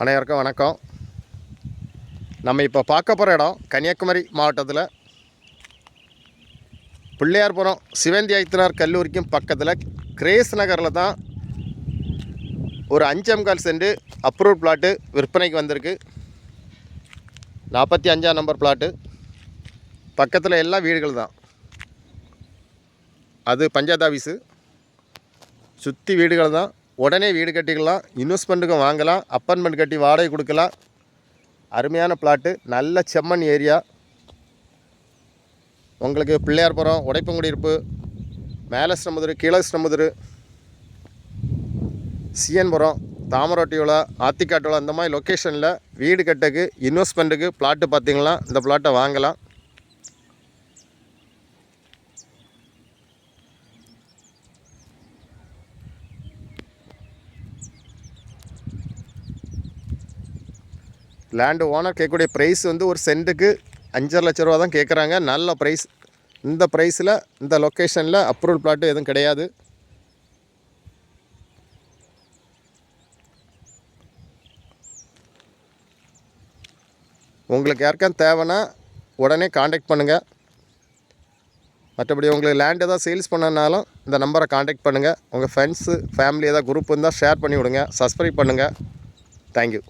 அனைவருக்கும் வணக்கம். நம்ம இப்போ பார்க்க போகிற இடம் கன்னியாகுமரி மாவட்டத்தில். பிள்ளையார்புரம் சிவந்தி ஐத்தனார் கல்லூரிக்கும் பக்கத்தில் கிரேஸ் நகரில் தான் ஒரு அஞ்சேமுக்கால் சென்று அப்ரூவ் பிளாட்டு விற்பனைக்கு வந்திருக்கு. நாற்பத்தி அஞ்சாம் நம்பர் பிளாட்டு பக்கத்தில் எல்லாம் வீடுகள் தான். அது பஞ்சாயத்து ஆஃபீஸு சுற்றி வீடுகள் தான். உடனே வீடு கட்டிக்கலாம் இன்வெஸ்ட்மெண்ட்டுக்கும் வாங்கலாம் அப்பார்ட்மெண்ட் கட்டி வாடகை கொடுக்கலாம். அருமையான பிளாட்டு நல்ல செம்மண் ஏரியா உங்களுக்கு பிள்ளையார்புரம் உடைப்பங்குடியிருப்பு மேலே ஸ்ரமுதிரு கீழே ஸ்ரமுதிரு சிஎன்புரம் தாமரோட்டியோலா ஆத்திக்காட்டோலா அந்த மாதிரி லொக்கேஷனில் வீடு கட்டக்கு இன்வெஸ்ட்மெண்ட்டுக்கு பிளாட்டு பார்த்திங்கன்னா இந்த பிளாட்டை வாங்கலாம். லேண்டு ஓனர் கேட்கக்கூடிய ப்ரைஸ் வந்து ஒரு சென்ட்டுக்கு அஞ்சரை லட்ச ரூபா தான் கேட்குறாங்க. நல்ல ப்ரைஸ் இந்த ப்ரைஸில் இந்த லொக்கேஷனில் அப்ரூவல் பிளாட்டு எதுவும் கிடையாது. உங்களுக்கு யாருக்கும் தேவைன்னா உடனே காண்டாக்ட் பண்ணுங்கள் மற்றபடி உங்களுக்கு லேண்ட் எதாவது சேல்ஸ் பண்ணனாலும் இந்த நம்பரை காண்டாக்ட் பண்ணுங்கள் உங்கள் ஃப்ரெண்ட்ஸு ஃபேமிலி எதாவது குரூப் இருந்தால் ஷேர் பண்ணி விடுங்க. சப்ஸ்கிரைப் பண்ணுங்கள் தேங்க்யூ